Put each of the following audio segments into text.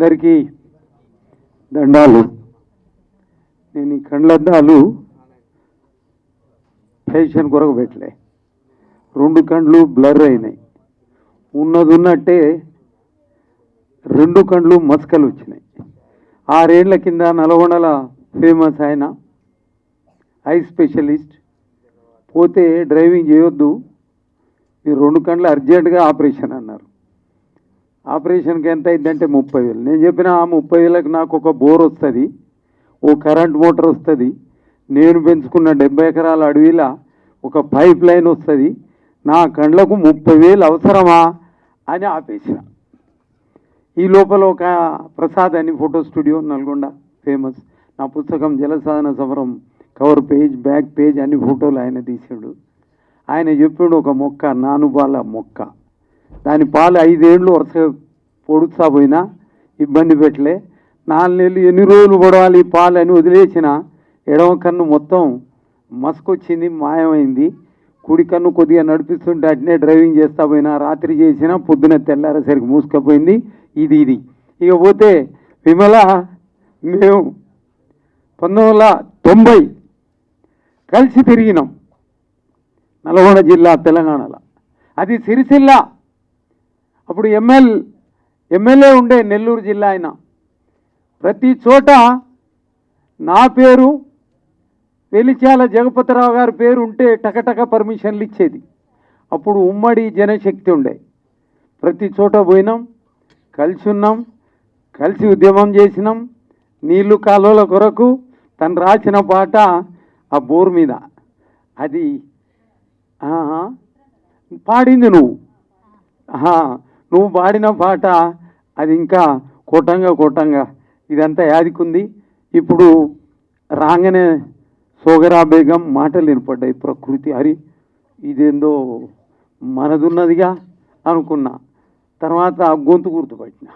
అందరికీ దండాలు. నేను ఈ కండ్లద్దాలు ఫేషన్ కొరకు పెట్టలే. రెండు కండ్లు బ్లర్ అయినాయి. ఉన్నది ఉన్నట్టే రెండు కండ్లు మస్కలు వచ్చినాయి. ఆరేళ్ళ కింద నల్గొండల ఫేమస్ ఆయన ఐ స్పెషలిస్ట్ పోతే డ్రైవింగ్ చేయొద్దు. మీరు రెండు కండ్లు అర్జెంటుగా ఆపరేషన్ అన్నారు. ఆపరేషన్కి ఎంత అయిందంటే ముప్పై వేలు. నేను చెప్పిన ఆ ముప్పై వేలకు నాకు ఒక బోర్ వస్తుంది ఓ కరెంట్ మోటార్ వస్తుంది నేను పెంచుకున్న డెబ్బై ఎకరాల అడవిలా ఒక పైప్ లైన్ వస్తుంది నా కండ్లకు ముప్పై వేలు అవసరమా అని ఆపేసిన. ఈ లోపల ఒక ప్రసాద్ అని ఫోటో స్టూడియో నల్గొండ ఫేమస్. నా పుస్తకం జలసాధన సమరం కవర్ పేజ్ బ్యాక్ పేజ్ అన్ని ఫోటోలు ఆయన తీసాడు. ఆయన చెప్పిండు ఒక మొక్క నానుబాల మొక్క. దాని పాలు ఐదేళ్ళు వరుసగా పొడుస్తా పోయినా ఇబ్బంది పెట్టలే. నాలుగు నెలలు ఎన్ని రోజులు పడవాలి పాలు అని వదిలేసిన ఎడమ కన్ను మొత్తం మసుకొచ్చింది మాయమైంది. కుడి కన్ను కొద్దిగా నడిపిస్తుంటే అట్నే డ్రైవింగ్ చేస్తా పోయినా. రాత్రి చేసినా పొద్దున తెల్లారేసరికి మూసుకపోయింది. ఇది ఇది. ఇక పోతే విమల మేము పంతొమ్మిది వందల తొంభై కలిసి తిరిగినాం నల్గొండ జిల్లా తెలంగాణలో. అది సిరిసిల్ల అప్పుడు ఎమ్మెల్ ఎమ్మెల్యే ఉండే నెల్లూరు జిల్లా ఆయన. ప్రతి చోట నా పేరు వెలిచాల జగపతిరావు గారి పేరు ఉంటే టకటక పర్మిషన్లు ఇచ్చేది. అప్పుడు ఉమ్మడి జనశక్తి ఉండే. ప్రతి చోట పోయినాం కలిసి ఉన్నాం కలిసి ఉద్యమం చేసినాం. నీళ్ళు కాలువల కొరకు తను రాసిన పాట ఆ బోర్ మీద. అది పాడింది నువ్వు. నువ్వు పాడిన పాట అది ఇంకా కూటంగా కూటంగా ఇదంతా యాదికుంది. ఇప్పుడు రాగానే సోగరా బేగం మాటలు వినపడ్డాయి. ప్రకృతి హరి ఇదేందో మనదున్నదిగా అనుకున్నా. తర్వాత గొంతు గుర్తుపట్టిన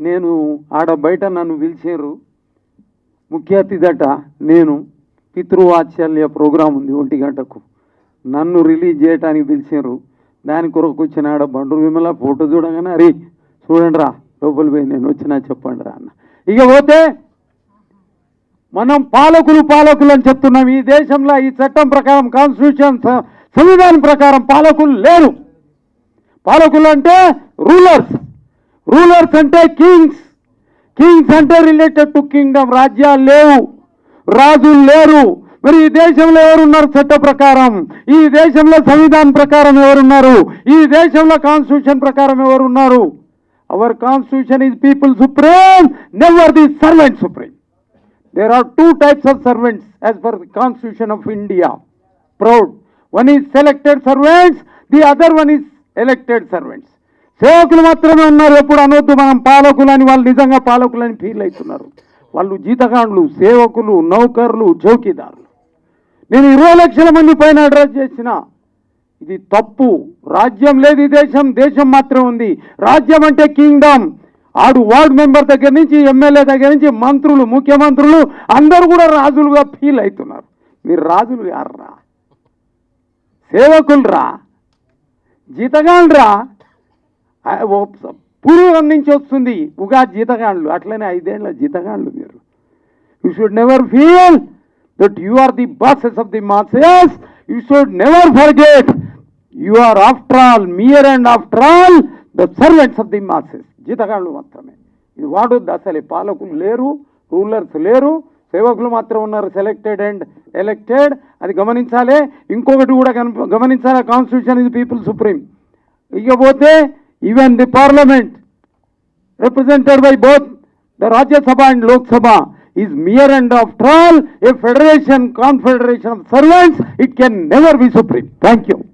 నేను ఆడ బయట నన్ను పిలిచారు. ముఖ్య అతిథట నేను. పితృవాత్సల్య ప్రోగ్రాం ఉంది ఒంటి గంటకు. నన్ను రిలీజ్ చేయటానికి పిలిచారు. దాని కొరకు వచ్చిన ఆడ బండ్రు విమల ఫోటో చూడగానే అరే చూడండి రా లోపలి పోయి నేను వచ్చినా చెప్పండి రా అన్న. ఇక పోతే మనం పాలకులు పాలకులు అని చెప్తున్నాం. ఈ దేశంలో ఈ చట్టం ప్రకారం కాన్స్టిట్యూషన్ సంవిధానం ప్రకారం పాలకులు లేరు. పాలకులు అంటే రూలర్స్ రూలర్స్ అంటే కింగ్స్ కింగ్స్ అంటే రిలేటెడ్ టు కింగ్డమ్ రాజ్యాలు లేవు. రాజులు లేరు. మరి ఈ దేశంలో ఎవరున్నారు? చట్ట ప్రకారం. ఈ దేశంలో సంవిధానం ప్రకారం ఎవరున్నారు? ఈ దేశంలో కాన్స్టిట్యూషన్ ప్రకారం ఎవరున్నారు? Our constitution is people supreme never the servant supreme there are two types of servants as per the constitution of India proud one is selected servants the other one is elected servants సేవకులు మాత్రమే ఉన్నారు. ఎప్పుడు అనొద్దు. మనం పాలకులని వాళ్ళు నిజంగా పాలకులని feel అవుతున్నారు. వాళ్ళు జీతగాండ్లు సేవకులు నౌకర్లు చౌకీదారులు నేను ఇరవై లక్షల మంది పైన అడ్రస్ చేసిన. ఇది తప్పు. రాజ్యం లేదు దేశం దేశం మాత్రం ఉంది. రాజ్యం అంటే కింగ్డమ్. ఆడు వార్డ్ మెంబర్ దగ్గర నుంచి ఎమ్మెల్యే దగ్గర నుంచి మంత్రులు ముఖ్యమంత్రులు అందరూ కూడా రాజులుగా ఫీల్ అవుతున్నారు. మీరు రాజులు యార్రా సేవకులు రా జీతగాండ్రు రా పూర్వం నుంచి వస్తుంది. ఉగా జీతగాండ్లు అట్లనే ఐదేళ్ళ జీతగాండ్లు మీరు. You should never feel that you are the bosses of the masses, you should never forget. You are after all mere and after all, the servants of the masses. జీతగాళ్ళు మాత్రమే. ఇది వాడొద్దు అసలే పాలకులు లేరు రూలర్స్ లేరు సేవకులు మాత్రం ఉన్నారు సెలెక్టెడ్ అండ్ ఎలెక్టెడ్ అది గమనించాలి. ఇంకొకటి కూడా గమనించాలి? కాన్స్టిట్యూషన్ ఇది పీపుల్ సుప్రీం ఇకపోతే even the parliament represented by both the Rajya Sabha and Lok Sabha is mere and after all a federation, confederation of servants, it can never be supreme. Thank you.